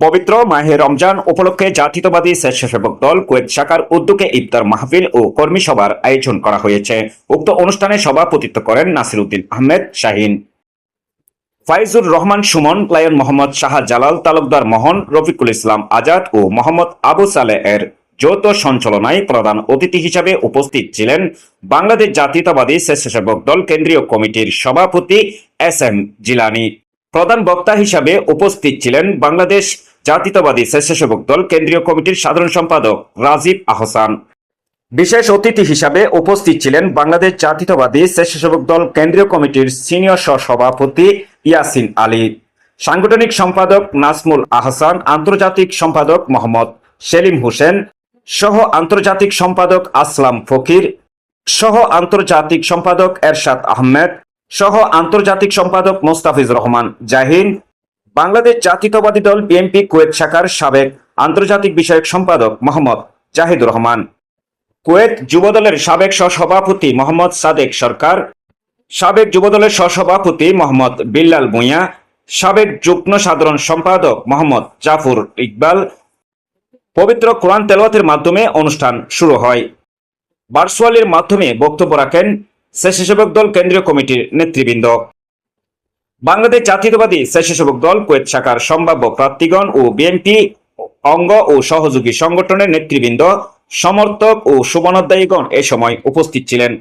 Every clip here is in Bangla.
পবিত্র মাহে রমজান উপলক্ষে জাতীয়তাবাদী স্বেচ্ছাসেবক দল কুয়েত শাখার উদ্যোগে ইফতার মাহফিল ও কর্মী সভার আয়োজন করা হয়েছে। উক্ত অনুষ্ঠানে সভাপতিত্ব করেন নাসিরউদ্দিন আহমেদ, শাহিন ফাইজুর রহমান, সুমন, লায়ন মোহাম্মদ, শাহ জালাল, তালুকদার মোহন, রফিকুল ইসলাম আজাদ ও মোহাম্মদ আবু সালে এর যৌথ সঞ্চালনায় প্রধান অতিথি হিসাবে উপস্থিত ছিলেন বাংলাদেশ জাতীয়তাবাদী স্বেচ্ছাসেবক দল কেন্দ্রীয় কমিটির সভাপতি এস এম জিলানি। প্রধান বক্তা হিসাবে উপস্থিত ছিলেন বাংলাদেশ জাতীয়তাবাদী স্বেচ্ছাসেবক দল কেন্দ্রীয় কমিটির সাধারণ সম্পাদক রাজীব আহসান। বিশেষ অতিথি হিসাবে উপস্থিত ছিলেন বাংলাদেশ জাতীয়তাবাদী স্বেচ্ছাসেবক দল কেন্দ্রীয় কমিটির সিনিয়র সহসভাপতি ইয়াসিন আলী। সাংগঠনিক সম্পাদক নাসমুল আহসান, আন্তর্জাতিক সম্পাদক মোহাম্মদ সেলিম হোসেন, সহ আন্তর্জাতিক সম্পাদক আসলাম ফকির, সহ আন্তর্জাতিক সম্পাদক এরশাদ আহমেদ, সহ আন্তর্জাতিক সম্পাদক মোস্তাফিজ রহমান জাহিন বাংলাদেশ জাতীয়তাবাদী দল বিএনপি কুয়েত শাখার সাবেক আন্তর্জাতিক বিষয়ক সম্পাদক মোহাম্মদ জাহিদুর রহমান। কুয়েত যুবদলের সাবেক সহসভাপতি মোহাম্মদ সাদেক সরকার, সাবেক যুবদলের সহসভাপতি মোহাম্মদ বিল্লাল ভূঁইয়া, সাবেক যুগ্ম সাধারণ সম্পাদক মোহাম্মদ জাফর ইকবাল। পবিত্র কোরআন তেলাওয়াতের মাধ্যমে অনুষ্ঠান শুরু হয়। ভার্চুয়ালের মাধ্যমে বক্তব্য রাখেন স্বেচ্ছাসেবক দল কেন্দ্রীয় কমিটির নেতৃবৃন্দ। বাংলাদেশ জাতীয়তাবাদী স্বেচ্ছাসেবক দল, কুয়েত শাখার সম্ভাব্য প্রার্থীগণ ও বিএনপি অঙ্গ ও সহযোগী সংগঠনের নেতৃবৃন্দ, সমর্থক ও শুভনোদ্দায়ীগণ এ সময় উপস্থিত ছিলেন।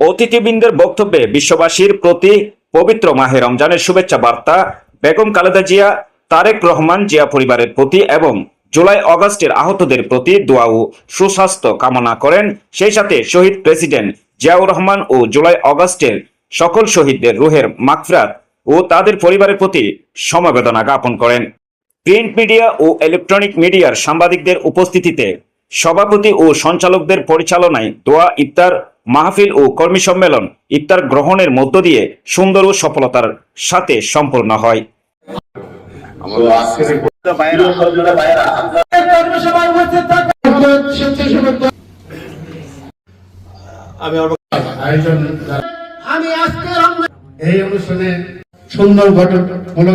অতিথিবৃন্দের বক্তব্যে বিশ্ববাসীর প্রতি পবিত্র মাহে রমজানের শুভেচ্ছা বার্তা বেগম খালেদা জিয়া, তারেক রহমান জিয়া পরিবারের প্রতি এবং জুলাই অগস্টের আহতদের প্রতি দোয়া ও সুস্বাস্থ্য কামনা করেন। সেই সাথে শহীদ প্রেসিডেন্ট জিয়াউর রহমান ও জুলাই অগস্টের সকল শহীদদের রুহের মাকফরাত ও তাদের পরিবারের প্রতি সমবেদনা জ্ঞাপন করেন। প্রিন্ট মিডিয়া ও ইলেকট্রনিক মিডিয়ার সাংবাদিকদের উপস্থিতিতে সভাপতি ও সঞ্চালকদের পরিচালনায় দোয়া, ইফতার, মাহফিল ও কর্মী সম্মেলন ইফতার গ্রহণের মধ্য দিয়ে সুন্দর ও সফলতার সাথে সম্পন্ন হয়। আমি আমি আজকে এই অনুষ্ঠানে সুন্দর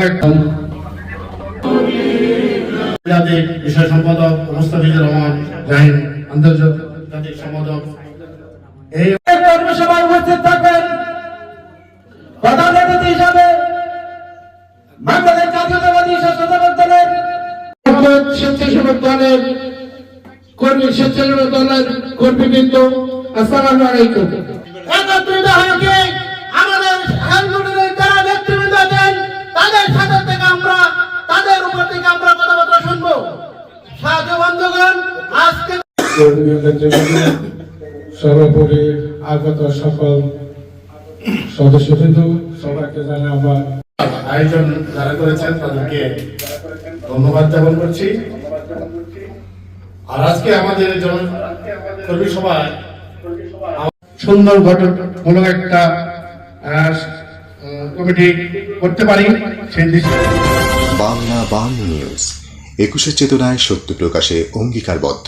একটা বিষয় সম্পাদক মুস্তাফিজুর রহমান জাহিন আন্তর্জাতিক সম্পাদক। এই কর্মসভায় উপস্থিত থাকবেন প্রধান অতিথি হিসাবে বাংলাদেশ জাতীয়তাবাদী দলের স্বেচ্ছাসেবক দলের কর্মী স্বেচ্ছাসেবক দলের কর্মীবৃন্দ আসসালামু আলাইকুম। একত্রিত হয়ে সর্বোপরি আগত সকল সদস্যবৃন্দ সবাইকে জানাই আমার আয়োজন যারা করেছেন তাদেরকে ধন্যবাদ জ্ঞাপন করছি। আর আজকে আমাদের জন কর্মী সভায় সুন্দর গঠনমূলক একটা কমিটি করতে পারি সেই বাংলা বাংলা নিউজ, একুশে চেতনায় সত্য প্রকাশে অঙ্গীকারবদ্ধ।